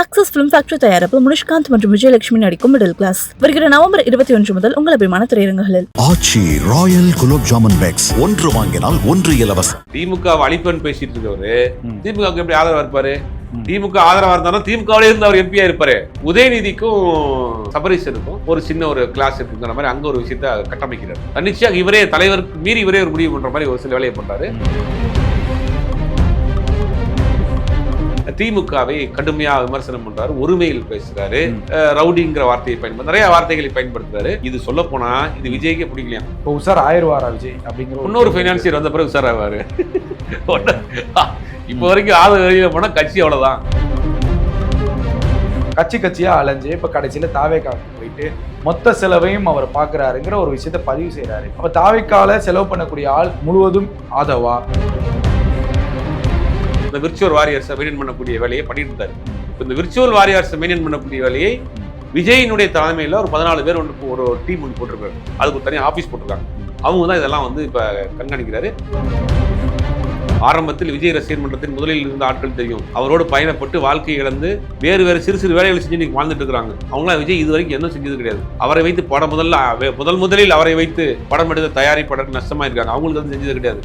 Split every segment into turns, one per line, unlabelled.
Access film factory தயாரிப்பு முனிஷ்காந்த் மற்றும் விஜயலட்சுமி நடிக்கும் மிடில் கிளாஸ் வருகிற நவம்பர் இருபத்தி ஒன்று முதல் உங்கள் அபிமான திரையரங்குகளில்.
ஆச்சி ராயல் குலோப் ஜாமுன் பேக்ஸ் ஒன்று வாங்கினால் ஒன்று இலவசம்.
திமுக அழிப்பன்னு பேசிட்டு இருக்கவரு. திமுகவுக்கு எப்படி ஆதரவா இருப்பாரு? திமுக ஆதரவா இருந்தாலும் திமுகவிலே இருந்து அவர் எம்பியா இருப்பாரு. உதயநிதிக்கும் சபரீசனுக்கும் ஒரு சின்ன ஒரு கிளாஸ் இருக்குங்கிற மாதிரி அங்க ஒரு விஷயத்த கட்டமைக்கிறார். தன்னிச்சையாக இவரே தலைவருக்கு மீறி இவரே ஒரு முடிவு பண்ற மாதிரி ஒரு சில வேலையை பண்றாரு. திமுகவை கடுமையா விமர்சனம் பண்றாரு ஒருமையில் பேசுறாரு ரவுடிங்கிற வார்த்தையை பயன்படுத்த நிறைய வார்த்தைகளை பயன்படுத்துறாரு. இது சொல்ல போனா இது விஜய்க்கே பிடிக்கலையா?
இப்போ உஷார் ஆயிடுவாரா விஜய் அப்படிங்கிற
இன்னொரு ஃபைனான்சியர் வந்த பிறகு சார் ஆவாரு. இப்போ வரைக்கும் ஆறு வெளியில போனா கட்சி அவ்வளவுதான்.
கட்சி கட்சியா அலைஞ்சு இப்ப கடைசியில தாவேக்காக்கு போயிட்டு மொத்த செலவையும் அவர் பாக்குறாருங்கிற ஒரு விஷயத்த பதிவு செய்யறாரு அப்ப தாவேக்கால செலவு பண்ணக்கூடிய ஆள் முழுவதும் ஆதவா?
அந்த விர்ச்சுவல் வாரியர்ஸை மெயின்டைன் பண்ணக்கூடிய வேலையை பண்ணிட்டு இருந்தாரு. இப்போ இந்த விர்ச்சுவல் வாரியர்ஸை மெயின்டைன் பண்ணக்கூடிய வேலையை விஜயினுடைய தலைமையில ஒரு பதினாலு பேர் ஒன்று ஒரு டீம் ஒன்று போட்டிருக்காரு அதுக்கு ஒரு தனியாக ஆஃபீஸ் போட்டிருக்காங்க. அவங்க தான் இதெல்லாம் வந்து இப்ப கண்காணிக்கிறாரு. ஆரம்பத்தில் விஜய் ரசிகர் மன்றத்தின் முதலில் இருந்த ஆட்கள் தெரியும். அவரோடு பயணப்பட்டு வாழ்க்கை இழந்து வேறு வேறு சிறு சிறு வேலைகளை செஞ்சு இன்னைக்கு வாழ்ந்துட்டு இருக்காங்க அவங்களாம் விஜய் இது வரைக்கும் என்ன செஞ்சது கிடையாது. அவரை வைத்து படம் முதல்ல முதல் முதலில் அவரை வைத்து படம் எடுத்த தயாரிப்பாளர் நஷ்டமா இருக்காங்க அவங்களுக்கு வந்து செஞ்சது கிடையாது.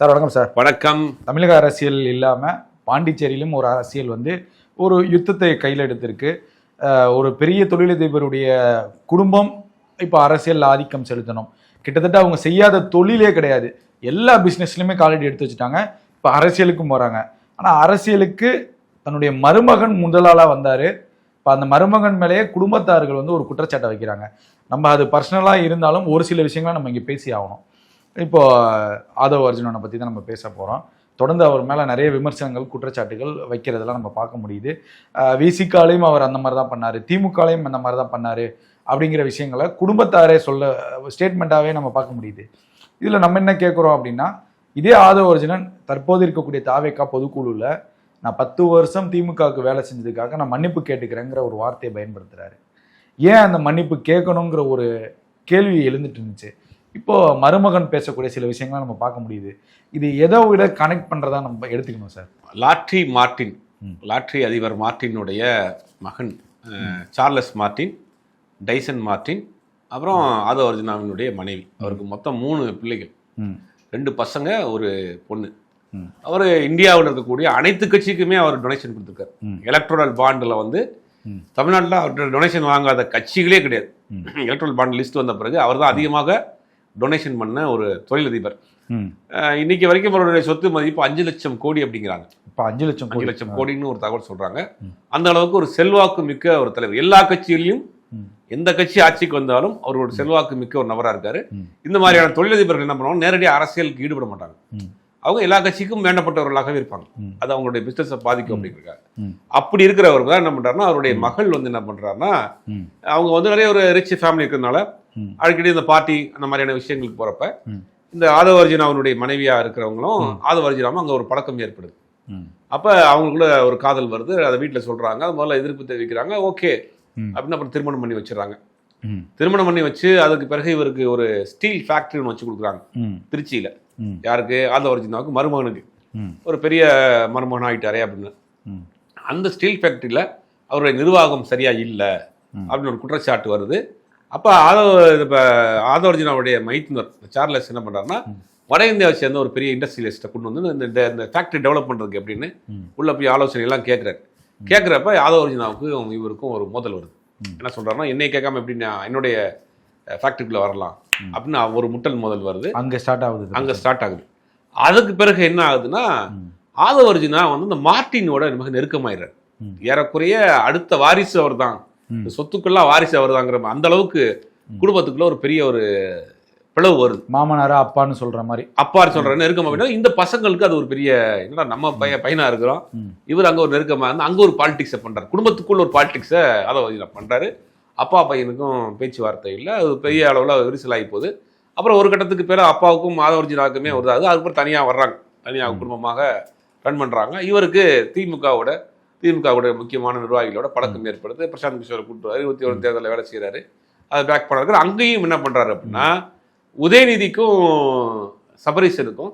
சார் வணக்கம் சார்.
வணக்கம்.
தமிழக அரசியல் இல்லாம பாண்டிச்சேரியிலும் ஒரு அரசியல் வந்து ஒரு யுத்தத்தை கையில் எடுத்திருக்கு. ஒரு பெரிய தொழிலதிபருடைய குடும்பம் இப்போ அரசியல் ஆதிக்கம் செலுத்தணும். கிட்டத்தட்ட அவங்க செய்யாத தொழிலே கிடையாது. எல்லா பிஸ்னஸ்லையுமே காலடி எடுத்து வச்சுட்டாங்க. இப்போ அரசியலுக்கும் போகிறாங்க ஆனால் அரசியலுக்கு தன்னுடைய மருமகன் முதலாளாக வந்தார். இப்போ அந்த மருமகன் மேலேயே குடும்பத்தார்கள் வந்து ஒரு குற்றச்சாட்டை வைக்கிறாங்க. நம்ம அது பர்சனலாக இருந்தாலும் ஒரு சில விஷயங்களை நம்ம இங்கே பேசி ஆகணும். இப்போ ஆதவ அர்ஜுனனை பற்றி தான் நம்ம பேச போகிறோம் தொடர்ந்து அவர் மேலே நிறைய விமர்சனங்கள் குற்றச்சாட்டுகள் வைக்கிறதெல்லாம் நம்ம பார்க்க முடியுது. விசிகாலையும் அவர் அந்த மாதிரி தான் பண்ணார். திமுகலையும் அந்த மாதிரி தான் பண்ணார் அப்படிங்கிற விஷயங்களை குடும்பத்தாரே சொல்ல ஸ்டேட்மெண்ட்டாகவே நம்ம பார்க்க முடியுது. இதில் நம்ம என்ன கேட்குறோம் அப்படின்னா இதே ஆதவ அர்ஜுனன் தற்போது இருக்கக்கூடிய தாவேக்கா பொதுக்குழுவில் நான் பத்து வருஷம் திமுகவுக்கு வேலை செஞ்சதுக்காக நான் மன்னிப்பு கேட்டுக்கிறேங்கிற ஒரு வார்த்தையை பயன்படுத்துகிறாரு ஏன் அந்த மன்னிப்பு கேட்கணுங்கிற ஒரு கேள்வி எழுந்துட்டு இருந்துச்சு? இப்போ மருமகன் பேசக்கூடிய சில விஷயங்களை நம்ம பார்க்க முடியுது இது எதை விட கனெக்ட் பண்றதா நம்ம எடுத்துக்கணும் சார்
லாட்ரி மார்ட்டின்
ம்.
லாட்ரி அதிபர் மார்ட்டினுடைய மகன் சார்லஸ் மார்ட்டின் டைசன் மார்ட்டின் அப்புறம் ஆதவ அர்ஜுனாவினுடைய மனைவி அவருக்கு மொத்தம் மூணு பிள்ளைகள். ரெண்டு பசங்க ஒரு பொண்ணு. அவர் இந்தியாவில் இருக்கக்கூடிய அனைத்து கட்சிக்குமே அவர் டொனேஷன் கொடுத்துருக்காரு. எலக்ட்ரல் பாண்டில் வந்து. தமிழ்நாட்டில் அவர் டொனேஷன் வாங்காத கட்சிகளே கிடையாது. எலக்ட்ரல் பாண்ட் லிஸ்ட் வந்த பிறகு அவர் தான் அதிகமாக டொனேஷன் பண்ண ஒரு தொழிலதிபர் இன்னைக்கு வரைக்கும் அவருடைய சொத்து மதிப்பு அஞ்சு லட்சம் கோடி அப்படிங்கிறாங்க
இப்போ அஞ்சு லட்சம்
அஞ்சு. லட்சம் கோடின்னு ஒரு தகவல் சொல்றாங்க. அந்த அளவுக்கு ஒரு செல்வாக்கு மிக்க ஒரு தலைவர் எல்லா கட்சியிலையும். எந்த கட்சி ஆட்சிக்கு வந்தாலும் அவர் ஒரு செல்வாக்கு மிக்க ஒரு நபரா இருக்காரு. இந்த மாதிரியான தொழிலதிபர்கள் என்ன பண்ணுவாங்க நேரடியாக அரசியலுக்கு ஈடுபட மாட்டாங்க. அவங்க எல்லா கட்சிக்கும் வேண்டப்பட்டவர்களாகவே இருப்பாங்க. அது அவங்களுடைய பிசினஸை பாதிக்கும் அப்படிங்கிறாங்க. அப்படி இருக்கிறவர் தான் என்ன பண்றாருன்னா அவருடைய மகள் வந்து என்ன பண்றாருன்னா. அவங்க வந்து நிறைய ஒரு ரிச் ஃபேமிலி இருக்கிறதுனால. அடிக்கடி இந்த பார்ட்டி அந்த மாதிரியான விஷயங்களுக்கு போறப்ப. இந்த ஆதவ அவனுடைய மனைவியா இருக்கிறவங்களும் ஆதவ அர்ஜுனாவும் அங்க ஒரு பழக்கம் ஏற்படுது. அப்ப அவங்களுக்குள்ள ஒரு காதல் வருது அதை வீட்டில் சொல்றாங்க அது முதல்ல எதிர்ப்பு தெரிவிக்கிறாங்க ஓகே. அப்படின்னு அப்புறம் திருமணம் பண்ணி வச்சிடறாங்க. திருமணம் பண்ணி வச்சு அதுக்கு பிறகு இவருக்கு ஒரு ஸ்டீல் ஃபேக்டரி ஒன்று வச்சு கொடுக்குறாங்க. திருச்சியில. யாருக்கு ஆதவ அர்ஜுனாவுக்கு மருமகனுக்கு. ஒரு பெரிய மருமகன் ஆகிட்டாரே அப்படின்னு. அந்த ஸ்டீல் ஃபேக்டரியில் அவருடைய நிர்வாகம் சரியா இல்லை. அப்படின்னு ஒரு குற்றச்சாட்டு வருது அப்போ ஆதவ இப்போ ஆதவ அர்ஜுனாவுடைய மைத்துனர் சார்லஸ் என்ன பண்ணுறாருன்னா வட இந்தியாவை சேர்ந்த ஒரு பெரிய இண்டஸ்ட்ரியலிஸ்ட்டை கொண்டு வந்து இந்த இந்த- ஃபேக்டரி டெவலப் பண்ணுறதுக்கு எப்படின்னு
ம்.
உள்ள போய் ஆலோசனை எல்லாம் கேட்குறாரு கேட்குறப்ப ஆதவ அர்ஜுனாவுக்கும் இவருக்கும் ஒரு மோதல் வருது என்ன சொல்றாருன்னா என்னை கேட்காம எப்படி நான் என்னுடைய ஃபேக்டரிக்குள்ளே வரலாம் அப்படின்னு ஒரு முட்டல் மோதல் வருது
அங்க ஸ்டார்ட் ஆகுது.
அங்கே ஸ்டார்ட் ஆகுது அதுக்கு பிறகு என்ன ஆகுதுன்னா
ம்.
ஆதவ அர்ஜுனா வந்து இந்த மார்ட்டினோட மிக நெருக்கமாயிடுறாரு. ஏறக்குறைய அடுத்த வாரிசு அவர் தான். சொத்துக்கெல்லாம் வாரிசு அவர் தாங்கிற அந்த அளவுக்கு குடும்பத்துக்குள்ள ஒரு பெரிய ஒரு பிளவு வருது.
மாமனாரா அப்பான்னு சொல்ற மாதிரி.
அப்பார் சொல்ற நெருக்கம் அப்படின்னா இந்த பசங்களுக்கு அது ஒரு பெரிய என்னடா நம்ம பைய பையனா இருக்கிறோம். இவர் அங்க ஒரு நெருக்கமா இருந்து அங்க ஒரு பாலிடிக்ஸை பண்றாரு. குடும்பத்துக்குள்ள ஒரு பாலிடிக்ஸை அதை பண்றாரு. அப்பா பையனுக்கும் பேச்சுவார்த்தை இல்லை. அது பெரிய அளவில் விரிசலாகி போகுது. அப்புறம் ஒரு கட்டத்துக்கு பிறகு அப்பாவுக்கும் மாதவர்ஜினாவுக்குமே வருது அது அதுக்கப்புறம் தனியாக வர்றாங்க. தனியாக குடும்பமாக ரன் பண்ணுறாங்க இவருக்கு திமுகவோட திமுகவோட முக்கியமான நிர்வாகிகளோட பழக்கம் ஏற்படுது. பிரசாந்த் கிஷோர் கூட்டு இருபத்தி ஒரு தேர்தலில் வேலை செய்கிறாரு அதை பேக் பண்ணுறாரு அங்கேயும் என்ன பண்ணுறாரு அப்படின்னா உதயநிதிக்கும் சபரீசனுக்கும்.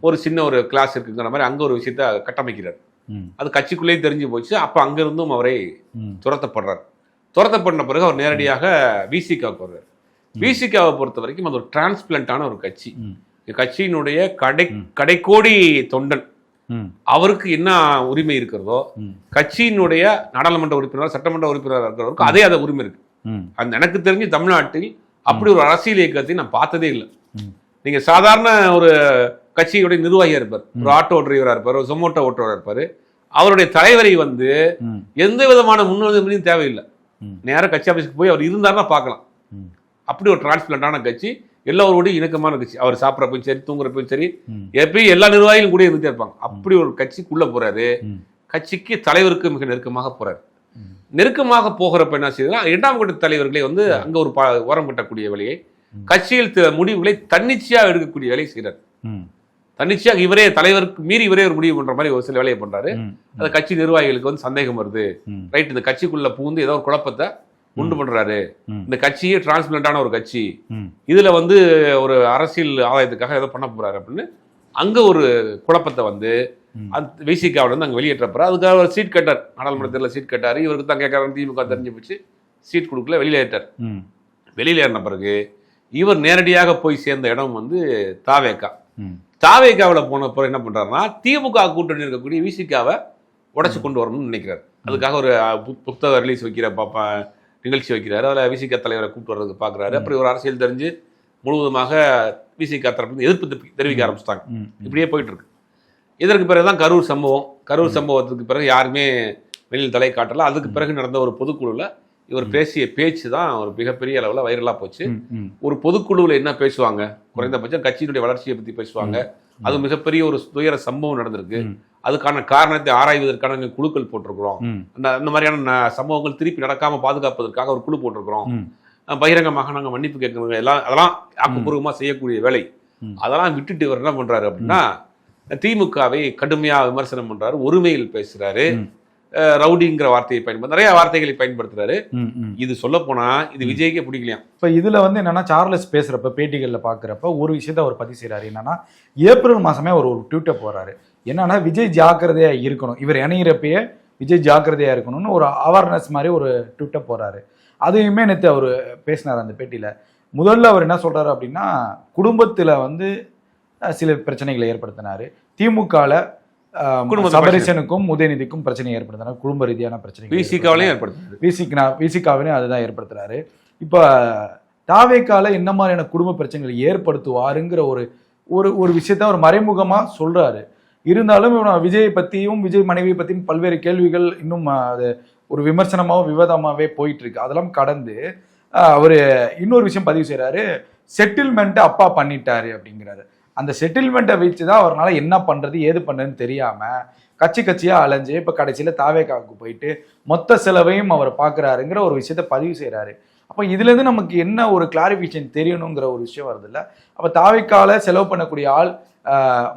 ஒரு சின்ன ஒரு கிளாஸ் இருக்குங்கிற மாதிரி அங்க ஒரு விஷயத்த கட்டமைக்கிறார். அது கட்சிக்குள்ளேயே தெரிஞ்சு போச்சு. அப்ப அங்கிருந்தும் அவரை. துரத்தப்படுறார். துரத்தப்பட்ட பிறகு அவர் நேரடியாக விசிகாவுக்கு வர்றார். விசிகாவை பொறுத்த வரைக்கும் அது ஒரு டிரான்ஸ்பிளண்டான ஒரு கட்சி. கட்சியினுடைய கடை கடைக்கோடி தொண்டன். அவருக்கு என்ன உரிமை இருக்கிறதோ. கட்சியினுடைய நாடாளுமன்ற உறுப்பினர் சட்டமன்ற உறுப்பினர் இருக்கிறவருக்கு அதே அதை உரிமை இருக்கு. அந்த எனக்கு தெரிஞ்சு தமிழ்நாட்டில் அப்படி ஒரு அரசியல் இயக்கத்தை நான் பார்த்ததே இல்லை. நீங்க சாதாரண ஒரு கட்சியுடைய நிர்வாகியா இருப்பார் ஒரு ஆட்டோ டிரைவரா இருப்பார் ஒரு ஜொமோட்டோ ஓட்டுறவரா இருப்பாரு அவருடைய தலைவரை வந்து. எந்த விதமான முன்னுரிமையும் தேவையில்லை
ம்.
நேரா கட்சி ஆஃபீஸ்க்கு போய் அவர் இருந்தாருன்னா பார்க்கலாம். அப்படி ஒரு டிரான்ஸ்பிளண்டான கட்சி எல்லோரோடையும் இணக்கமான கட்சி அவர் சாப்பிட்றப்பையும் சரி தூங்குறப்பையும் சரி. எப்பயும் எல்லா நிர்வாகிகளும் கூட இருந்துட்டே இருப்பாங்க அப்படி ஒரு கட்சிக்குள்ள போறாரு
ம்.
கட்சிக்கு தலைவருக்கு மிக நெருக்கமாக போறாரு
ம்.
நெருக்கமாக போகிறப்ப என்ன செய்யுதுன்னா இரண்டாம் கட்ட தலைவர்களே வந்து அங்க ஒரு ஓரம் கட்டக்கூடிய வேலையை கட்சியில் முடிவுகளை தன்னிச்சையா எடுக்கக்கூடிய வேலையை செய்யறாரு
ம்.
தன்னிச்சையாக இவரே தலைவருக்கு மீறி இவரே ஒரு முடிவு பண்ற மாதிரி ஒரு சில வேலையை பண்றாரு. அந்த கட்சி நிர்வாகிகளுக்கு வந்து சந்தேகம் வருது. ரைட் இந்த கட்சிக்குள்ள பூந்து ஏதோ ஒரு குழப்பத்தை உண்டு பண்றாரு. இந்த கட்சியே டிரான்ஸ்பிளண்டான ஒரு கட்சி. இதுல வந்து ஒரு அரசியல் ஆதாயத்துக்காக ஏதோ பண்ண போறாரு அப்படின்னு அங்க ஒரு குழப்பத்தை வந்து. அந்த விசிகாவில் வந்து அங்க வெளியேற்றப்பற அதுக்காக ஒரு சீட் கட்டார். நாடாளுமன்ற தேர்தலில் சீட் கட்டாரு. இவருக்கு தான் கேட்கறாரு திமுக தெரிஞ்சு போச்சு. சீட் கொடுக்கல வெளியில ஏற்றார்
ம்.
வெளியில ஏறின பிறகு இவர் நேரடியாக போய் சேர்ந்த இடம் வந்து தாவேக்கா. தாவேக்காவில் போன பிறகு என்ன பண்றாருன்னா திமுக கூட்டணி இருக்கக்கூடிய விசிகாவை உடைச்சு கொண்டு வரணும்னு நினைக்கிறார். அதுக்காக ஒரு புத்தக ரிலீஸ் வைக்கிற பாப்பா நிகழ்ச்சி வைக்கிறாரு. அதில் விசிக தலைவரை கூப்பிட்டு வர்றதுக்கு பார்க்குறாரு. அப்புறம் ஒரு அரசியல் தெரிஞ்சு முழுவதுமாக விசிக தரப்பு எதிர்ப்பு தெரி- தெரிவிக்க ஆரம்பிச்சிட்டாங்க. இப்படியே போயிட்டு இருக்கு இதற்கு பிறகு தான் கரூர் சம்பவம். கரூர் சம்பவத்துக்கு பிறகு யாருமே வெளியில் தலை காட்டல. அதுக்கு பிறகு நடந்த ஒரு பொதுக்குழுல இவர் பேசிய பேச்சு தான் ஒரு மிகப்பெரிய அளவில் வைரலாக போச்சு. ஒரு பொதுக்குழுவில் என்ன பேசுவாங்க? குறைந்தபட்சம் கட்சியினுடைய வளர்ச்சியை பற்றி பேசுவாங்க. அது மிகப்பெரிய ஒரு துயர சம்பவம் நடந்திருக்கு. அதுக்கான காரணத்தை ஆராய்வதற்கான குழுக்கள் போட்டிருக்கிறோம். அந்த மாதிரியான சம்பவங்கள் திருப்பி நடக்காம பாதுகாப்பதற்காக ஒரு குழு போட்டிருக்கிறோம். பகிரங்கமாக நாங்க மன்னிப்பு கேட்கணும் எல்லாம் அதெல்லாம் ஆக்கப்பூர்வமா செய்யக்கூடிய வேலை. அதெல்லாம் விட்டுட்டு இவர் என்ன பண்றாரு அப்படின்னா திமுகவை கடுமையா விமர்சனம் பண்றாரு ஒருமையில் பேசுறாரு. ரவுடிங்கிற வார்த்தையை பயன்படுத்த நிறைய வார்த்தைகளை பயன்படுத்துறாரு. இது சொல்ல போனா இது விஜய்க்கே பிடிக்கலையா?
இப்போ இதுல வந்து என்னன்னா சார்லஸ் பேசுறப்ப பேட்டிகள்ல பாக்குறப்ப ஒரு விஷயத்த அவர் பதிவு செய்றாரு. என்னன்னா ஏப்ரல் மாசமே அவர் ஒரு ட்விட்டர் போறாரு. என்னன்னா விஜய் ஜாக்கிரதையா இருக்கணும். இவர் இணையிறப்பயே விஜய் ஜாக்கிரதையா இருக்கணும்னு ஒரு அவேர்னஸ் மாதிரி ஒரு ட்விட்டர் போறாரு. அதையுமே நேற்று அவர் பேசினார் அந்த பேட்டியில. முதல்ல அவர் என்ன சொல்றாரு அப்படின்னா குடும்பத்துல வந்து சில பிரச்சனைகளை ஏற்படுத்தினாரு.
குடும்பத்து
சபரிசனுக்கும் உதயநிதிக்கும் பிரச்சனை ஏற்படுத்தினார் குடும்ப ரீதியான பிரச்சனை
விசிகாவிலையும் ஏற்படுத்துறாரு
விசிக்னா விசிகாவிலையும் அதுதான் ஏற்படுத்துறாரு. இப்போ தாவேக்கால என்ன மாதிரியான குடும்ப பிரச்சனைகளை ஏற்படுத்துவாருங்கிற ஒரு ஒரு ஒரு விஷயத்த அவர் மறைமுகமா சொல்றாரு. இருந்தாலும் இவன் விஜயை பத்தியும் விஜய் மனைவியை பத்தியும் பல்வேறு கேள்விகள் இன்னும் அது ஒரு விமர்சனமாகவும் விவாதமாகவே போயிட்டு இருக்கு அதெல்லாம் கடந்து அவரு இன்னொரு விஷயம் பதிவு செய்றாரு. செட்டில்மெண்ட் அப்பா பண்ணிட்டாரு அப்படிங்கிறாரு. அந்த செட்டில்மெண்ட்டை வச்சு தான் அவரால் என்ன பண்ணுறது ஏது பண்ணுறதுன்னு தெரியாமல் கட்சி கட்சியாக அலைஞ்சு இப்போ கடைசியில் தாவேக்காவுக்கு போயிட்டு மொத்த செலவையும் அவர் பார்க்கறாருங்கிற ஒரு விஷயத்த பதிவு செய்கிறாரு அப்ப இதுல இருந்து நமக்கு என்ன ஒரு கிளாரிஃபிகேஷன் தெரியணுங்கிற ஒரு விஷயம் வருது இல்ல அப்ப தாவேக்கால செலவு பண்ணக்கூடிய ஆள்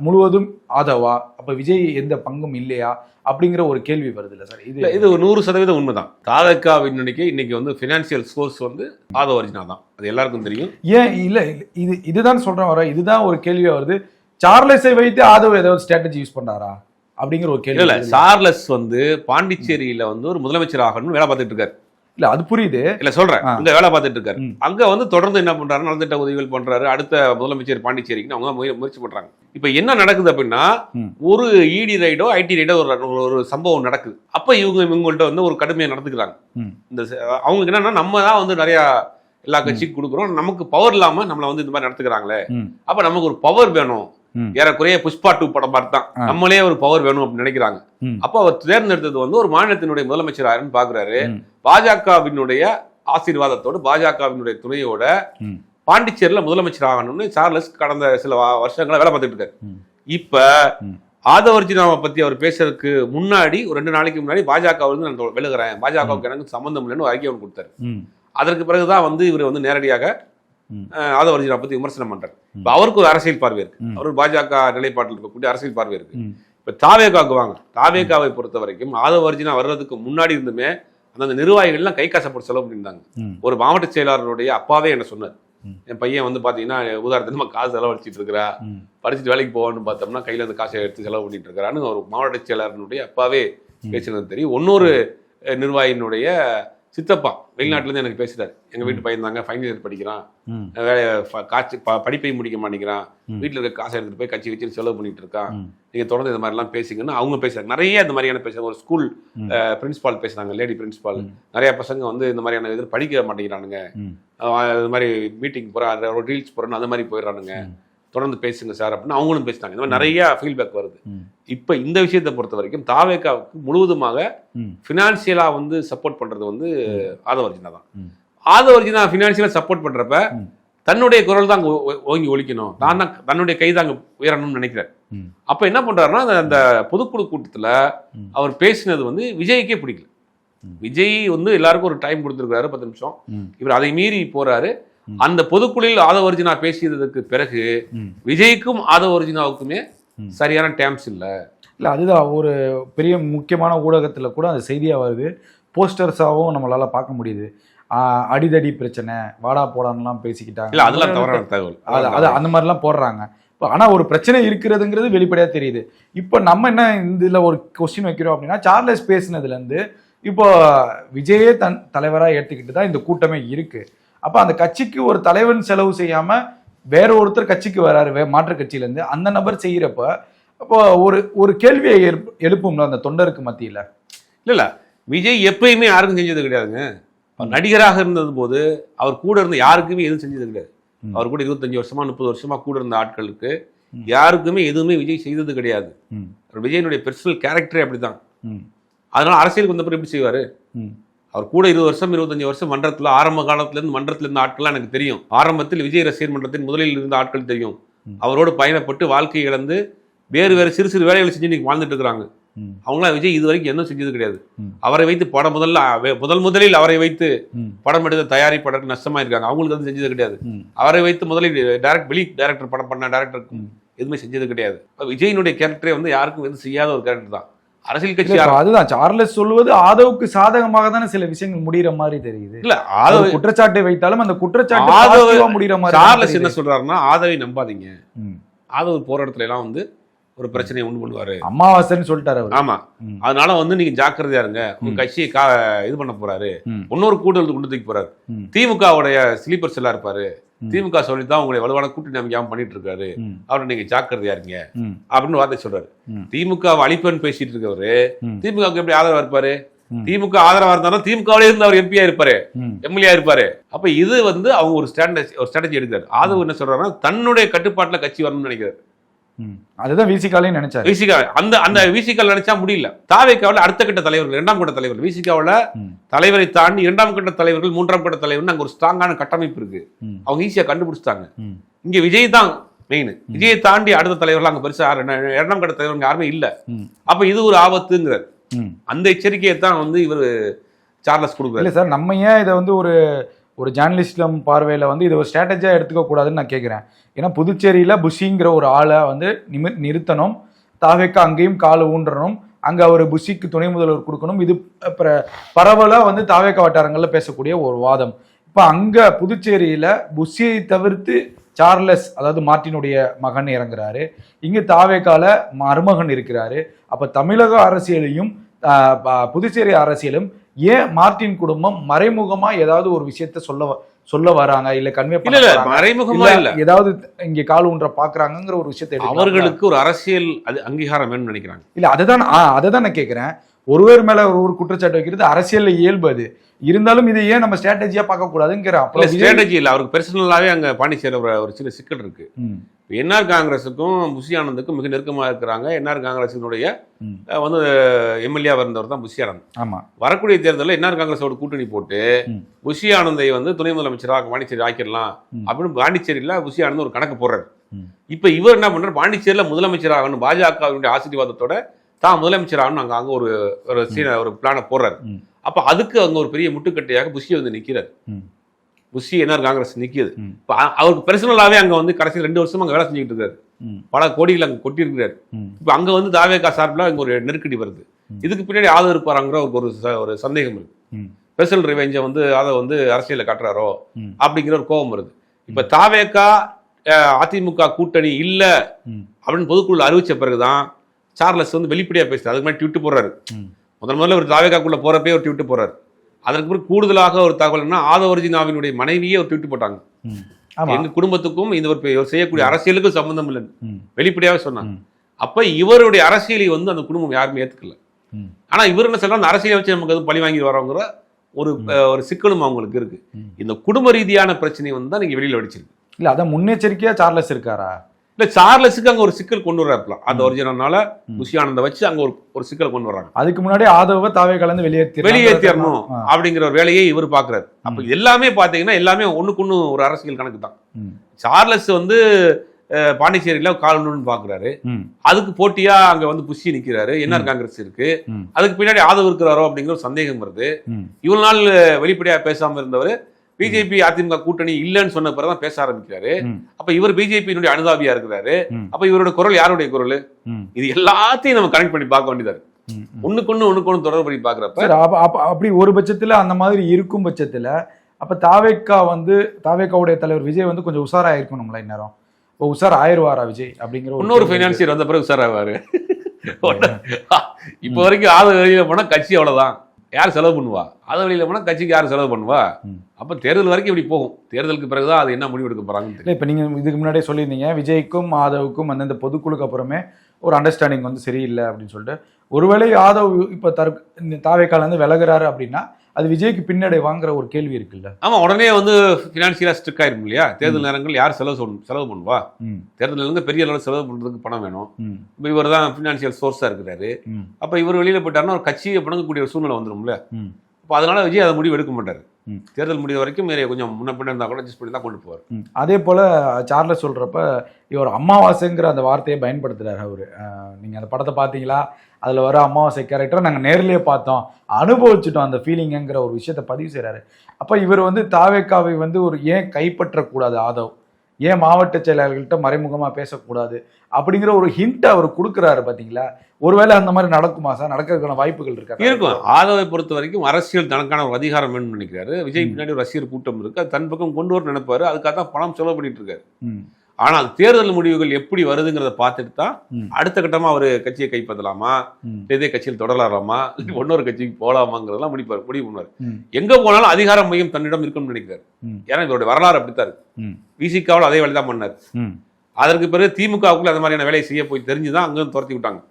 முழுவதும் ஆதவா? அப்ப விஜய் எந்த பங்கும் இல்லையா? அப்படிங்கிற ஒரு கேள்வி வருது இல்ல சார். இது
இது ஒரு நூறு சதவீதம் உண்மைதான். தாதக்காவின் எண்ணிக்கை இன்னைக்கு வந்து பினான்சியல் சோர்ஸ் வந்து ஆதவ அர்ஜுனா தான். அது எல்லாருக்கும் தெரியும்.
ஏன் இல்ல இது இதுதான் சொல்றேன் வர இதுதான் ஒரு கேள்வியா வருது. சார்லஸை வைத்து ஆதவ் ஏதாவது ஸ்ட்ராட்டஜி யூஸ் பண்றாரா? அப்படிங்கிற ஒரு கேள்வி
இல்ல. சார்லஸ் வந்து பாண்டிச்சேரியில வந்து ஒரு முதலமைச்சர் ஆகணும்னு வேலை பார்த்துட்டு இருக்காரு.
இல்ல அது புரியுது
இல்ல சொல்றேன்
ஆ.
அங்க வேலை பார்த்துட்டு இருக்காரு. அங்க வந்து தொடர்ந்து என்ன பண்றாரு நலத்திட்ட உதவிகள் பண்றாரு அடுத்த முதலமைச்சர் பாண்டிச்சேரிக்கு அவங்க முயற்சி பண்றாங்க இப்ப என்ன நடக்குது அப்படின்னா. ஒரு இடி ரைடோ ஐடி ரைடோ ஒரு ஒரு- சம்பவம் நடக்குது அப்ப இவங்க இவங்கள்ட்ட வந்து ஒரு கடுமையா நடந்துக்கிறாங்க
ம்.
இந்த அவங்களுக்கு என்னன்னா நம்ம தான் வந்து நிறைய எல்லா கட்சிக்கும் கொடுக்குறோம் நமக்கு பவர் இல்லாம நம்மள வந்து இந்த மாதிரி நடத்துக்கிறாங்களே. அப்ப நமக்கு ஒரு பவர் வேணும். ஏறக்குறைய புஷ்பா டூ படம் மாதிரி தான்
ஆ.
நம்மளே ஒரு பவர் வேணும் அப்படின்னு நினைக்கிறாங்க. அப்ப அவர் தேர்ந்தெடுத்தது வந்து ஒரு மாநிலத்தினுடைய முதலமைச்சர் யாருன்னு பாக்குறாரு. பாஜகவினுடைய ஆசீர்வாதத்தோடு பாஜகவினுடைய துணையோட. பாண்டிச்சேரியில முதலமைச்சர் ஆகணும்னு சார்லஸ் கடந்த சில வருஷங்களா வேலை பார்த்துட்டு இருக்காரு. இப்ப. ஆதவர்ஜினாவை பத்தி அவர் பேசுறதுக்கு முன்னாடி ஒரு ரெண்டு நாளைக்கு முன்னாடி பாஜக வந்து நான் விழுகிறேன் பாஜகவுக்கு எனக்கு சம்பந்தம் இல்லைன்னு அறிக்கை ஒன்று கொடுத்தாரு. அதற்கு பிறகுதான் வந்து இவர் வந்து நேரடியாக அஹ், ஆதவர்ஜினா பத்தி விமர்சனம் பண்றாரு இப்ப அவருக்கு ஒரு அரசியல் பார்வை இருக்கு. அவர் பாஜக நிலைப்பாட்டில் இருக்கக்கூடிய அரசியல் பார்வை இருக்கு. இப்ப தாவேகாவுக்கு வாங்க. தாவேகாவை பொறுத்த வரைக்கும் ஆதவர்ஜினா வர்றதுக்கு முன்னாடி இருந்துமே அந்த நிர்வாகிகள்லாம் கை காசை போட்டு செலவு பண்ணியிருந்தாங்க. ஒரு மாவட்ட செயலாளருடைய அப்பாவே என்ன சொன்னார். என் பையன் வந்து பாத்தீங்கன்னா உதாரணத்துக்கு நம்ம காசு செலவழிச்சிட்டு இருக்கிறா. படிச்சுட்டு வேலைக்கு போவான்னு பார்த்தோம்னா கையில அந்த காசை எடுத்து செலவு பண்ணிட்டு இருக்கிறான்னு ஒரு மாவட்ட செயலாளருடைய அப்பாவே பேசினது தெரியும். இன்னொரு நிர்வாகியினுடைய சித்தப்பா வெளிநாட்டுல இருந்து எனக்கு பேசுறாரு எங்க வீட்டு பையன் தாங்க ஃபைனல் இயர் படிக்கிறான்.
ம்.
வேலை ஃப- காட்சி ப- படிப்பை முடிக்க மாட்டேங்கிறான். வீட்டுல இருக்க காசை எடுத்துட்டு போய் கட்சி வச்சு செலவு பண்ணிட்டு இருக்கான். நீங்க தொடர்ந்து இந்த மாதிரி எல்லாம் பேசுங்கன்னு அவங்க பேசுறாங்க. நிறைய இந்த மாதிரியான பேசுறாங்க. ஒரு ஸ்கூல். பிரின்சிபால் பேசுறாங்க. லேடி பிரின்சிபால்
ம்.
நிறைய பசங்க வந்து இந்த மாதிரியான இது படிக்க மாட்டேங்கிறானுங்க. இது மாதிரி மீட்டிங் ஒரு ரீல்ஸ் போறேன்னு அந்த மாதிரி போயிடுறானுங்க. தொடர்ந்து பேசுங்க சார் அப்படின்னு அவங்களும் பேசினாங்க இந்த மாதிரி நிறைய ஃபீட்பேக் வருது. இப்போ இந்த விஷயத்தை பொறுத்த வரைக்கும் தாவேக்காவுக்கு முழுவதுமாக
ம்.
ஃபினான்சியலா வந்து சப்போர்ட் பண்றது வந்து ஆதவர்ஜினா தான். ஆதவர்ஜினா ஃபினான்சியலா சப்போர்ட் பண்றப்ப
ம்.
தன்னுடைய குரல் தான் ஓங்கி ஒலிக்கணும் தான் தான் தன்னுடைய கை தான் உயரணும்னு நினைக்கிறார். அப்ப என்ன பண்றாருன்னா அந்த- பொதுக்குழு கூட்டத்துல. அவர் பேசினது வந்து விஜய்க்கே பிடிக்கல. விஜய் வந்து எல்லாருக்கும் ஒரு டைம் கொடுத்துருக்காரு பத்து நிமிஷம். இவர் அதை மீறி போறாரு. அந்த பொதுக்குழுவில் ஆதவர்ஜினா பேசியதுக்கு பிறகு. விஜய்க்கும் ஆதவர்ஜினாவுக்குமே
ம்.
சரியான டேம்ஸ் இல்ல.
இல்ல அதுதான். ஒரு பெரிய முக்கியமான ஊடகத்துல கூட அது செய்தியா வருது. போஸ்டர்ஸாவும் நம்மளால பார்க்க முடியுது. அடிதடி பிரச்சனை வாடா போடான்லாம் பேசிக்கிட்டாங்க.
இல்ல அதெல்லாம் தவறான தகவல்.
அது அது அந்த மாதிரிலாம் போடுறாங்க. இப்போ ஆனா ஒரு பிரச்சனை இருக்கிறதுங்கிறது வெளிப்படையா தெரியுது. இப்போ நம்ம என்ன இதுல ஒரு கொஸ்டின் வைக்கிறோம் அப்படின்னா சார்லஸ் பேசினதுல இருந்து இப்போ விஜயே தன் தலைவரா ஏத்துக்கிட்டு தான் இந்த கூட்டமே இருக்கு. அப்ப அந்த கட்சிக்கு ஒரு தலைவன் செலவு செய்யாம வேற ஒருத்தர் கட்சிக்கு வராரு மாற்றுக் கட்சியில இருந்து அந்த நபர் செய்யறப்ப அப்போ ஒரு ஒரு கேள்வியை எழுப்- எழுப்பும்ல அந்த தொண்டருக்கு மத்தியில?
இல்ல இல்ல. விஜய் எப்பயுமே யாருக்கும் செஞ்சது கிடையாதுங்க. நடிகராக இருந்தது போது அவர் கூட இருந்த யாருக்குமே எதுவும் செஞ்சது கிடையாது. அவர் கூட இருபத்தஞ்சு வருஷமா முப்பது வருஷமா கூட இருந்த ஆட்களுக்கு. யாருக்குமே எதுவுமே விஜய் செய்தது கிடையாது. விஜயனுடைய பெர்சனல் கேரக்டரே அப்படிதான் அதனால அரசியலுக்கு வந்த பிறகு எப்படி செய்வாரு? அவர் கூட இருபது வருஷம் இருபத்தஞ்சு வருஷம் மன்றத்துல ஆரம்ப காலத்துல இருந்து மன்றத்துல இருந்த ஆட்கள்லாம் எனக்கு தெரியும். ஆரம்பத்தில் விஜய் ரசிகர் மன்றத்தின் முதலில் இருந்த ஆட்கள் தெரியும். அவரோடு பயணப்பட்டு வாழ்க்கை இழந்து வேறு வேறு சிறு சிறு வேலைகளை செஞ்சு இன்னைக்கு வாழ்ந்துட்டு இருக்கிறாங்க. அவங்களாம் விஜய் இது வரைக்கும் என்ன செஞ்சது கிடையாது. அவரை வைத்து படம் முதல்ல முதல் முதலில் அவரை வைத்து படம் எடுத்த தயாரிப்பாளருக்கு நஷ்டமா இருக்காங்க அவங்களுக்கு அது செஞ்சது கிடையாது. அவரை வைத்து முதலில் டைரக்ட் வெளி டைரக்டர் படம் பண்ண டைரக்டருக்கு
ம்.
எதுவுமே செஞ்சது கிடையாது. விஜயினுடைய கேரக்டரே வந்து யாருக்கும் எதுவும் செய்யாத ஒரு கேரக்டர் தான். அரசியல் கட்சி
அதுதான் சார்லஸ் சொல்வது ஆதவுக்கு சாதகமாக தானே சில விஷயங்கள் முடிகிற மாதிரி தெரியுது
இல்ல ஆதவ
குற்றச்சாட்டை வைத்தாலும் அந்த குற்றச்சாட்டு முடிகிற மாதிரி
சார்லஸ் என்ன. சொல்றாருன்னா ஆதவை நம்பாதீங்க. ஆதவ் போற இடத்துல எல்லாம் வந்து ஒரு பிரச்சனையை உண்டு பண்ணுவாரு
அமாவாசைன்னு சொல்லிட்டாரு அவர்
ஆமா. அதனால வந்து நீங்க ஜாக்கிரதையா இருங்க உங்க. கட்சியை கா இது பண்ண போறாரு. இன்னொரு கூட்டத்தில் கொண்டு தூக்கி போறாரு. திமுகவுடைய ஸ்லீப்பர் செல்லா இருப்பாரு. திமுக சொல்லித்தான் உங்களை வலுவான கூட்டணி அமைக்காம பண்ணிட்டு இருக்காரு. அவரை நீங்க ஜாக்கிரதையா இருங்க. அப்படின்னு வார்த்தை சொல்றாரு. திமுக அழிப்பேன்னு பேசிட்டு இருக்கவரு. திமுகவுக்கு எப்படி ஆதரவா இருப்பாரு. திமுக ஆதரவா இருந்தாலும் திமுகவிலே இருந்து அவர் எம்பியா இருப்பாரு. எம்எல்ஏ இருப்பாரு அப்ப இது வந்து அவங்க ஒரு ஸ்ட்ராட்டஜி ஒரு ஸ்ட்ராட்டஜி எடுக்கிறாரு ஆதவ் என்ன சொல்றாருன்னா தன்னுடைய கட்டுப்பாட்டுல கட்சி வரணும்னு நினைக்கிறாரு.
அதுதான் விசிகாலையும் நினைச்சாரு
விசிகா அந்த அந்த விசிகால் நினைச்சா முடியல தாவேக்காவில் அடுத்த கட்ட தலைவர்கள் இரண்டாம் கட்ட தலைவர்கள் விசிகாவில். தலைவரை தாண்டி இரண்டாம் கட்ட தலைவர்கள் மூன்றாம் கட்ட தலைவர்கள் அங்க ஒரு ஸ்ட்ராங்கான கட்டமைப்பு இருக்கு. அவங்க ஈஸியா கண்டுபிடிச்சிட்டாங்க. இங்க விஜய் தான் மெயின் விஜயை தாண்டி அடுத்த தலைவர்கள் அங்க பெருசா யாரும் இல்ல. இரண்டாம் கட்ட தலைவர்கள் யாருமே இல்ல. அப்ப இது ஒரு ஆபத்துங்கிறார். அந்த எச்சரிக்கையை தான் வந்து இவர் சார்லஸ் கொடுக்குறாரு
இல்ல சார் நம்ம ஏன் இதை வந்து ஒரு ஒரு ஜேர்னலிஸ்டம் பார்வையில் வந்து இதை ஒரு ஸ்ட்ராட்டஜியாக எடுத்துக்க கூடாதுன்னு நான் கேட்குறேன் ஏன்னா புதுச்சேரியில் புஷிங்கிற ஒரு ஆளை வந்து நிமி நிறுத்தணும். தாவேக்கா அங்கேயும் காலை ஊன்றணும். அங்கே அவர் புஷிக்கு துணை முதல்வர் கொடுக்கணும். இது பரவலாக வந்து தாவேக்கா வட்டாரங்களில் பேசக்கூடிய ஒரு வாதம். இப்போ அங்கே புதுச்சேரியில் புஷியை தவிர்த்து சார்லஸ் அதாவது மார்ட்டினுடைய மகன் இறங்குறாரு. இங்கே தாவேக்கால மருமகன் இருக்கிறாரு. அப்போ தமிழக அரசியலையும் புதுச்சேரி அரசியலும் ஏன் மார்ட்டின் குடும்பம் மறைமுகமா ஏதாவது ஒரு விஷயத்த சொல்ல சொல்ல வராங்க? இல்ல கன்வே
இல்ல மறைமுகமா இல்ல
ஏதாவது இங்க கால் ஊன்ற பாக்குறாங்கங்கிற ஒரு விஷயத்தை?
அவர்களுக்கு ஒரு அரசியல் அது அங்கீகாரம் வேணும்னு நினைக்கிறாங்க.
இல்ல அதுதான் ஆ அதை தான் நான் கேட்கிறேன் ஒருவர் மேல ஒரு ஒரு குற்றச்சாட்டு வைக்கிறது அரசியல்ல இயல்பு அது. இருந்தாலும் இதை ஏன் நம்ம ஸ்ட்ராட்டஜியா பார்க்க கூடாதுங்கிற அப்ப
ஸ்ட்ராட்டஜி இல்ல. அவருக்கு பெர்சனலாவே அங்க பாண்டிச்சேரி ஒரு சின்ன சிக்கல் இருக்கு. என்ஆர் காங்கிரஸுக்கும் புஷி ஆனந்துக்கும் மிக நெருக்கமா இருக்கிறாங்க. என்ஆர் காங்கிரசினுடைய வந்து எம்எல்ஏ இருந்தவர் தான் புஷி ஆனந்த்.
ஆமா.
வரக்கூடிய தேர்தலில் என்ஆர் காங்கிரஸோட கூட்டணி போட்டு. புஷி ஆனந்தை வந்து துணை முதலமைச்சராக பாண்டிச்சேரி ஆக்கிடலாம். அப்படின்னு பாண்டிச்சேரியில புஷி ஆனந்த் ஒரு கணக்கு போடுறாரு. இப்ப இவர் என்ன பண்றாரு? பாண்டிச்சேரியில முதலமைச்சர் ஆகணும் பாஜகவினுடைய ஆசீர்வாதத்தோட தான் முதலமைச்சர் ஆகணும் அங்க அங்க ஒரு ஒரு சீன ஒரு பிளானை போடுறாரு. அப்ப அதுக்கு அங்க ஒரு பெரிய முட்டுக்கட்டையாக புஷி வந்து நிக்கிறார்.
ம்.
புஷி என்ஆர் காங்கிரஸ் நிக்குது.
ம்.
இப்ப அவருக்கு பர்சனலாவே அங்க வந்து கடைசி ரெண்டு வருஷமா அங்க வேலை செஞ்சுக்கிட்டு இருக்காரு. பல கோடிகள் அங்க கொட்டியிருக்கிறாரு. இப்ப அங்க வந்து தாவேகா சார்பில் அங்க ஒரு நெருக்கடி வருது. இதுக்கு பின்னாடி ஆதரவு இருப்பாராங்கிற ஒரு ஒரு சந்தேகம் இருக்கு. ஸ்பெஷல் ரிவெஞ்சை வந்து அதை வந்து அரசியலில் காட்டுறாரோ. அப்படிங்கிற ஒரு கோபம் வருது. இப்ப தாவேக்கா அஹ், அதிமுக கூட்டணி இல்ல. அப்படின்னு பொதுக்குழு அறிவிச்ச பிறகுதான் சார்லஸ் வந்து வெளிப்படையா பேசுறாரு. அதுக்கு மாதிரி ட்விட்டு போடுறாரு. முதல் முதல்ல ஒரு தாவேக்காக்குள்ள போறப்பே ஒரு ட்விட்டு போறாரு. அதற்கு பிறகு கூடுதலாக ஒரு தகவல்னா ஆதவர்ஜினாவினுடைய மனைவியே ஒரு ட்விட்டு போட்டாங்க. எங்க குடும்பத்துக்கும் இந்த ஒரு செய்யக்கூடிய அரசியலுக்கும் சம்பந்தம் இல்லை
ம்.
வெளிப்படையாவே சொன்னாங்க. அப்ப இவருடைய அரசியலை வந்து அந்த குடும்பம் யாருமே ஏத்துக்கல. ஆனா இவர் என்ன சொல்றாரு? அந்த அரசியலை வச்சு நமக்கு எதுவும் பழி வாங்கி வரோங்கிற ஒரு ஒரு சிக்கலும் அவங்களுக்கு இருக்கு. இந்த குடும்ப ரீதியான பிரச்சனை வந்து தான் நீங்க வெளியில வெடிச்சிருக்கு.
இல்ல அதான் முன்னெச்சரிக்கையா சார்லஸ் இருக்காரா?
இல்ல சார்லஸுக்கு அங்க ஒரு சிக்கல் கொண்டு வர்றாப்லாம் அந்த ஒரிஜினல்னால
ம்.
புஷியானந்த வச்சு அங்க ஒரு ஒரு சிக்கல் கொண்டு வர்றாங்க
அதுக்கு முன்னாடி ஆதவ தாவே கலந்து வெளியேற்றி
வெளியேற்றிடணும். அப்படிங்கிற ஒரு வேலையை இவர் பாக்குறாரு அப்ப எல்லாமே பாத்தீங்கன்னா எல்லாமே ஒண்ணுக்கு ஒண்ணு ஒரு அரசியல் கணக்கு தான். சார்லஸ் வந்து பாண்டிச்சேரியில காலணும்னு பாக்குறாரு
ம்.
அதுக்கு போட்டியா அங்க வந்து புஷி நிக்கிறாரு என்ஆர் காங்கிரஸ் இருக்கு. அதுக்கு பின்னாடி ஆதரவு இருக்கிறாரோ அப்படிங்கிற ஒரு சந்தேகம் வருது. இவ்வளவு நாள் வெளிப்படையா பேசாம இருந்தவர் பிஜேபி அதிமுக கூட்டணி இல்லைன்னு சொன்ன பிறகுதான் பேச ஆரம்பிக்கிறாரு. அப்ப இவர் பிஜேபியினுடைய அனுதாபியா இருக்கிறாரு. அப்ப இவரோட குரல் யாருடைய குரல். இது எல்லாத்தையும் நம்ம கனெக்ட் பண்ணி பார்க்க வேண்டியதா இருக்கு. ஒண்ணுக்கு ஒண்ணு ஒண்ணுக்கு ஒண்ணு தொடர்பு பண்ணி பாக்குறப்ப
அப்படி ஒரு பட்சத்துல அந்த மாதிரி இருக்கும் பட்சத்துல அப்ப தாவேக்கா வந்து தாவேக்காவுடைய தலைவர் விஜய் வந்து கொஞ்சம் உஷாரா இருக்கணும்ல இந்நேரம் இப்போ உஷார் ஆயிருவாரா விஜய் அப்படிங்கிற
இன்னொரு
கேள்வி இருக்கு.
பைனான்சியர் வந்த பிறகு சார் ஆவாரு இப்ப வரைக்கும் ஆத வெளியில போனா கட்சி அவ்வளவுதான் யார் செலவு பண்ணுவா ஆத வெளியில போனா கட்சிக்கு யார் செலவு பண்ணுவா. அப்ப தேர்தல் வரைக்கும் இப்படி போகும் தேர்தலுக்கு பிறகுதான் அது என்ன முடிவு எடுக்க.
இல்ல இப்ப நீங்க இதுக்கு முன்னாடியே சொல்லியிருந்தீங்க விஜய்க்கும் ஆதவுக்கும் வந்து இந்த பொதுக்குழுக்கு அப்புறமே ஒரு அண்டர்ஸ்டாண்டிங் வந்து சரியில்லை அப்படின்னு சொல்லிட்டு ஒருவேளை ஆதவ் இப்ப தரு இந்த தாவேக்கால இருந்து விலகுறாரு அப்படின்னா அது விஜய்க்கு பின்னடை வாங்குற ஒரு கேள்வி இருக்குல்ல.
ஆமா உடனே வந்து பினான்சியலா ஸ்ட்ரிக் ஆயிரும் இல்லையா? தேர்தல் நேரங்கள் யார் செலவு செலவு பண்ணுவா? தேர்தல் நேரங்கள் பெரிய அளவில் செலவு பண்றதுக்கு பணம் வேணும். இப்போ இவர் தான் பினான்சியல் சோர்ஸா இருக்கிறாரு. அப்ப இவர் வெளியில போயிட்டாருன்னா ஒரு கட்சியை பிணங்கக்கூடிய ஒரு சூழ்நிலை வந்துரும்ல.
ம்,
அப்போ அதனால விஜய் அதை முடிவு எடுக்க மாட்டாரு. தேர்தல் முடிவு வரைக்கும் வேற கொஞ்சம் முன்ன பின்ன இருந்தா கூட அட்ஜஸ்ட் பண்ணி தான் கொண்டு போவார்.
அதே போல சார்லஸ் சொல்றப்ப இவர் அமாவாசைங்கிற அந்த வார்த்தையை பயன்படுத்துறாரு அவரு. அஹ், நீங்க அந்த படத்தை பாத்தீங்களா அதுல வர அமாவாசை கேரக்டரை நாங்க நேர்லயே பார்த்தோம். அனுபவிச்சுட்டோம் அந்த ஃபீலிங்குங்கிற ஒரு விஷயத்த பதிவு செய்றாரு. அப்ப இவர் வந்து தாவேக்காவை வந்து ஒரு ஏன் கைப்பற்றக்கூடாது ஆதவ்? ஏன் மாவட்ட செயலாளர்கள்ட்ட மறைமுகமா பேசக்கூடாது அப்படிங்கிற ஒரு ஹிண்ட் அவர் கொடுக்குறாரு பாத்தீங்களா? ஒருவேளை அந்த மாதிரி நடக்குமா சார்? நடக்கிறதுக்கான வாய்ப்புகள் இருக்கா?
இருக்கும். ஆதவை பொறுத்த வரைக்கும் அரசியல் தனக்கான ஒரு அதிகாரம் வேணும்னு நினைக்கிறாரு. விஜய் பின்னாடி ஒரு ரசிகர் கூட்டம் இருக்கு. அது தன் பக்கம் கொண்டு வர நினைப்பாரு. அதுக்காக தான் பணம் செலவு பண்ணிட்டு இருக்காரு. ஆனால் தேர்தல் முடிவுகள் எப்படி வருதுங்கிறத பார்த்துட்டு தான். அடுத்த கட்டமா அவர் கட்சியை கைப்பற்றலாமா? இதே கட்சியில் தொடரலாமா? இன்னொரு கட்சிக்கு போலாமாங்கிறதெல்லாம் முடிப்பார் முடிவு பண்ணுவார். எங்க போனாலும் அதிகார மையம் தன்னிடம் இருக்கும்னு நினைக்கிறார். ஏன்னா இவருடைய வரலாறு அப்படித்தான் இருக்கு. விசிகாவில் அதே வேலை தான் பண்ணார் அதற்கு பிறகு திமுகவுக்குள்ள அந்த மாதிரியான வேலையை செய்ய போய் தெரிஞ்சுதான் அங்கேயும் துரத்தி விட்டாங்க.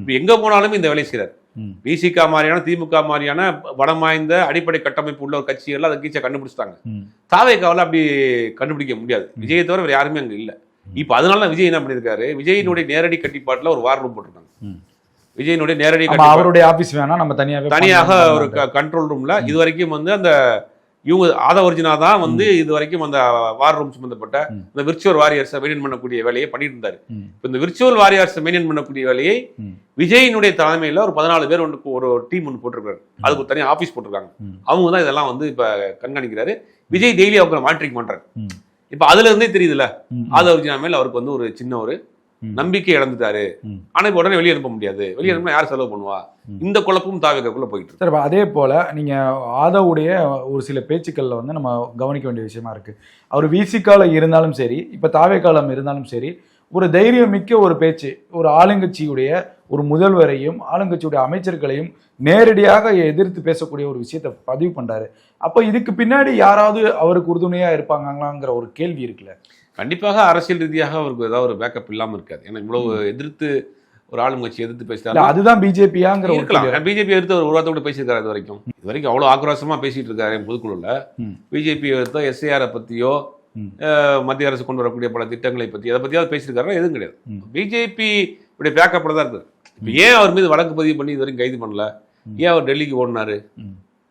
இப்போ எங்க போனாலும் இந்த வேலையை செய்கிறார்
ம்.
விசிகா மாதிரியான திமுக மாதிரியான வடம் வாய்ந்த அடிப்படை கட்டமைப்பு உள்ள ஒரு கட்சிகள் அதை கீச்சா கண்டுபிடிச்சிட்டாங்க. தாவேக்காவில் அப்படி கண்டுபிடிக்க முடியாது. விஜயை தவிர வேற யாருமே அங்க இல்ல. இப்போ அதனால தான் விஜய் என்ன பண்ணியிருக்காரு விஜயினுடைய நேரடி கட்டுப்பாட்டுல ஒரு வார் ரூம் போட்டிருக்காங்க. விஜயினுடைய நேரடி
அவருடைய ஆபீஸ் வேணா நம்ம
தனியாக
பண்ணலாம்.
ஒரு கண்ட்ரோல் ரூம்ல இது வரைக்கும் வந்து அந்த இவங்க ஆத ஒரிஜினா தான் வந்து இது வரைக்கும் அந்த வார் ரூம் சம்பந்தப்பட்ட
ம்.
இந்த விர்ச்சுவல் வாரியர்ஸை மெயின்டைன் பண்ணக்கூடிய வேலையை பண்ணிட்டு இருந்தாரு. இப்போ இந்த விர்ச்சுவல் வாரியர்ஸை மெயின்டைன் பண்ணக்கூடிய வேலையை. விஜயினுடைய தலைமையில ஒரு பதினாலு பேர் ஒன்று ஒரு டீம் ஒன்று போட்டிருக்காரு அதுக்கு ஒரு தனியாக ஆஃபீஸ் போட்டிருக்காங்க. அவங்க தான் இதெல்லாம் வந்து இப்ப கண்காணிக்கிறாரு விஜய் டெய்லி அவங்களை மானிட்டரிங் பண்றாரு
ம்.
இப்ப அதுல இருந்தே தெரியுதுல
ம்.
ஆத ஒரிஜினா மேல அவருக்கு வந்து ஒரு சின்ன ஒரு. நம்பிக்கை இழந்துட்டாரு. ஆனா இப்ப உடனே வெளியே அனுப்ப முடியாது. வெளியே அனுப்பினா யார் செலவு பண்ணுவா. இந்த குழப்பம் தாவேக்குள்ள போயிட்டு
சரி அதே போல நீங்க ஆதவுடைய ஒரு சில பேச்சுக்கள்ல வந்து நம்ம கவனிக்க வேண்டிய விஷயமா இருக்கு. அவர் விசிகால இருந்தாலும் சரி இப்ப தாவே காலம் இருந்தாலும் சரி ஒரு தைரியம் மிக்க ஒரு பேச்சு ஒரு ஆளுங்கட்சியுடைய ஒரு முதல்வரையும் ஆளுங்கட்சியுடைய அமைச்சர்களையும் நேரடியாக எதிர்த்து பேசக்கூடிய ஒரு விஷயத்தை பதிவு பண்றாரு. அப்ப இதுக்கு பின்னாடி யாராவது அவருக்கு உறுதுணையா இருப்பாங்களாங்கிற ஒரு கேள்வி இருக்குல்ல.
கண்டிப்பாக அரசியல் ரீதியாக அவருக்கு ஏதாவது ஒரு பேக்கப் இல்லாம இருக்காது. ஏன்னா இவ்வளவு எதிர்த்து ஒரு ஆளுங்கட்சி எதிர்த்து பேசிட்டாரு
அதுதான் பிஜேபியாங்கிற
இருக்கலாம். பிஜேபி எடுத்து ஒரு உருவத்தோட பேசியிருக்காரு இது வரைக்கும். இது வரைக்கும் அவ்வளவு ஆக்ரோஷமா பேசிட்டு இருக்காரு என் பொதுக்குழுல. பிஜேபி எடுத்தோ எஸ்ஏஆரை. அஹ், மத்திய அரசு கொண்டு வரக்கூடிய பல திட்டங்களை பத்தி அதை பத்தியாவது பேசியிருக்காரு எதுவும் கிடையாது. பிஜேபி இப்படி பேக்கப்ல தான் இருக்குது இப்ப ஏன் அவர் மீது வழக்கு பதிவு பண்ணி இது வரைக்கும் கைது பண்ணல. ஏன் அவர் டெல்லிக்கு ஓடினாரு.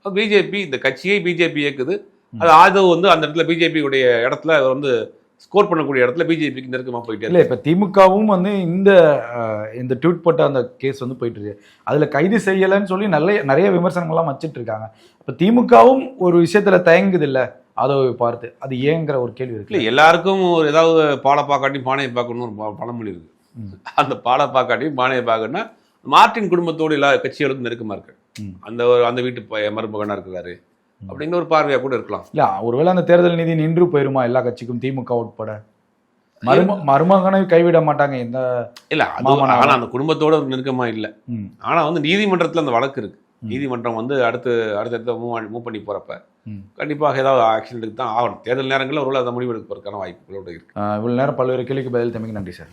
பிஜேபி இந்த கட்சியை பிஜேபி இயக்குது. அது ஆதவ் வந்து அந்த இடத்துல பிஜேபி உடைய இடத்துல அவர் வந்து ஸ்கோர் பண்ணக்கூடிய இடத்துல பிஜேபிக்கு நெருக்கமா போயிட்டே
இல்ல இப்ப திமுகவும் வந்து இந்த இந்த ட்வீட் போட்ட அந்த கேஸ் வந்து போயிட்டு இருக்கு. அதுல கைது செய்யலைன்னு சொல்லி நிறைய நிறைய விமர்சனங்கள்லாம் வச்சிட்டு இருக்காங்க. அப்ப திமுகவும் ஒரு விஷயத்துல தயங்குது இல்ல அதை பார்த்து. அது ஏங்கிற ஒரு கேள்வி
இல்ல
இருக்கு
எல்லாருக்கும் ஒரு ஏதாவது பாலை பாக்காட்டி பானையை பார்க்கணும்னு ஒரு பழமொழி இருக்கு. அந்த பாலை பாக்காட்டி பானையை பார்க்கணும்னா மார்ட்டின் குடும்பத்தோடு எல்லா கட்சிகளுக்கும் நெருக்கமா இருக்கு. அந்த ஒரு அந்த வீட்டு பைய- மருமகனா இருக்கிறாரு. அப்படின்னு ஒரு பார்வையா கூட இருக்கலாம்.
இல்ல ஒருவேளை அந்த தேர்தல் நீதி நின்று போயிருமா எல்லா கட்சிக்கும் திமுக உட்பட? மரும மருமகனை கைவிட மாட்டாங்க எந்த
இல்ல. ஆனா அந்த குடும்பத்தோட நெருக்கமா இல்ல. ஆனா வந்து நீதிமன்றத்துல அந்த வழக்கு இருக்கு. நீதிமன்றம் வந்து அடுத்து அடுத்தடுத்த மூவ் மூவ் பண்ணி போறப்ப. கண்டிப்பாக ஏதாவது ஆக்ஷன் எடுத்து தான் ஆகணும். தேர்தல் நேரங்களில் ஒரு அதை முடிவு எடுப்பதற்கான வாய்ப்புகளோடு இருக்கு.
இவ்வளவு நேரம் பல்வேறு கேள்விக்கு பதில் தம்பிக்கு நன்றி சார்.